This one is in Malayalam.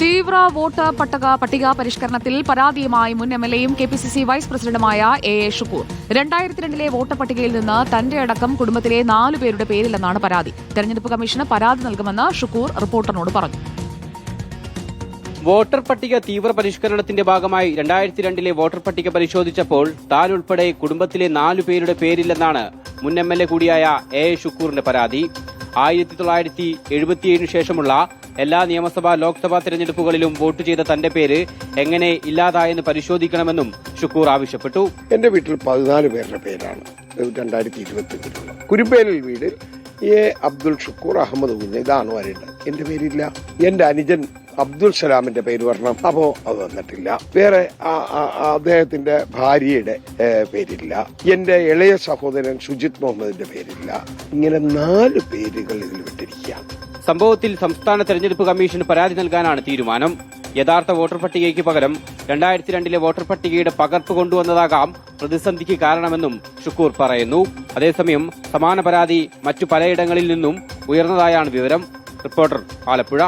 തീവ്ര വോട്ട് പട്ടക പട്ടിക പരിഷ്കരണത്തിൽ പരാതിയുമായി മുൻ എം എൽ എയും K P C C vice പ്രസിഡന്റുമായ എ എ ഷുക്കൂർ. രണ്ടായിരത്തി രണ്ടിലെ വോട്ടർ പട്ടികയിൽ നിന്ന് തന്റെ അടക്കം കുടുംബത്തിലെ നാലു പേരുടെ പേരില്ലെന്നാണ് പരാതി. തെരഞ്ഞെടുപ്പ് കമ്മീഷന് പരാതി നൽകുമെന്ന് ഷുക്കൂർ റിപ്പോർട്ടറിനോട് പറഞ്ഞു. വോട്ടർ പട്ടിക തീവ്ര പരിഷ്കരണത്തിന്റെ ഭാഗമായി രണ്ടായിരത്തി രണ്ടിലെ വോട്ടർ പട്ടിക പരിശോധിച്ചപ്പോൾ താൻ ഉൾപ്പെടെ കുടുംബത്തിലെ നാലു പേരുടെ പേരില്ലെന്നാണ് മുൻ എം എൽ എ കൂടിയായ എ എ ഷുക്കൂറിന്റെ പരാതി. ആയിരത്തി തൊള്ളായിരത്തി എഴുപത്തിയേഴിനു ശേഷമുള്ള എല്ലാ നിയമസഭാ ലോക്സഭാ തെരഞ്ഞെടുപ്പുകളിലും വോട്ട് ചെയ്ത തന്റെ പേര് എങ്ങനെ ഇല്ലാതായെന്ന് പരിശോധിക്കണമെന്നും ഷുക്കൂർ ആവശ്യപ്പെട്ടു. എന്റെ വീട്ടിൽ പതിനാല് പേരുടെ പേരാണ്. രണ്ടായിരത്തി ഇരുപത്തി കുരുപ്പേലിൽ വീട് എ അബ്ദുൽ ഷുക്കൂർ അഹമ്മദ് കുഞ്ഞ്. ഇതാണ് വരേണ്ടത്. എന്റെ പേരില്ല. എന്റെ അനുജൻ അബ്ദുൽ സലാമിന്റെ പേര് വരണം. അപ്പോ അത് വന്നിട്ടില്ല. വേറെ അദ്ദേഹത്തിന്റെ ഭാര്യയുടെ പേരില്ല. എന്റെ ഇളയ സഹോദരൻ സുജിത് മുഹമ്മദിന്റെ പേരില്ല. ഇങ്ങനെ നാല് പേരുകൾ ഇതിൽ വിട്ടിരിക്കുക സംഭവത്തിൽ സംസ്ഥാന തെരഞ്ഞെടുപ്പ് കമ്മീഷന് പരാതി നൽകാനാണ് തീരുമാനം. യഥാർത്ഥ വോട്ടർ പട്ടികയ്ക്ക് പകരം രണ്ടായിരത്തി രണ്ടിലെ വോട്ടർ പട്ടികയുടെ പകർപ്പ് കൊണ്ടുവന്നതാകാം പ്രതിസന്ധിക്ക് കാരണമെന്നും ഷുക്കൂർ പറയുന്നു. അതേസമയം സമാന പരാതി മറ്റു പലയിടങ്ങളിൽ നിന്നും ഉയർന്നതായാണ് വിവരം. റിപ്പോർട്ടർ ആലപ്പുഴ.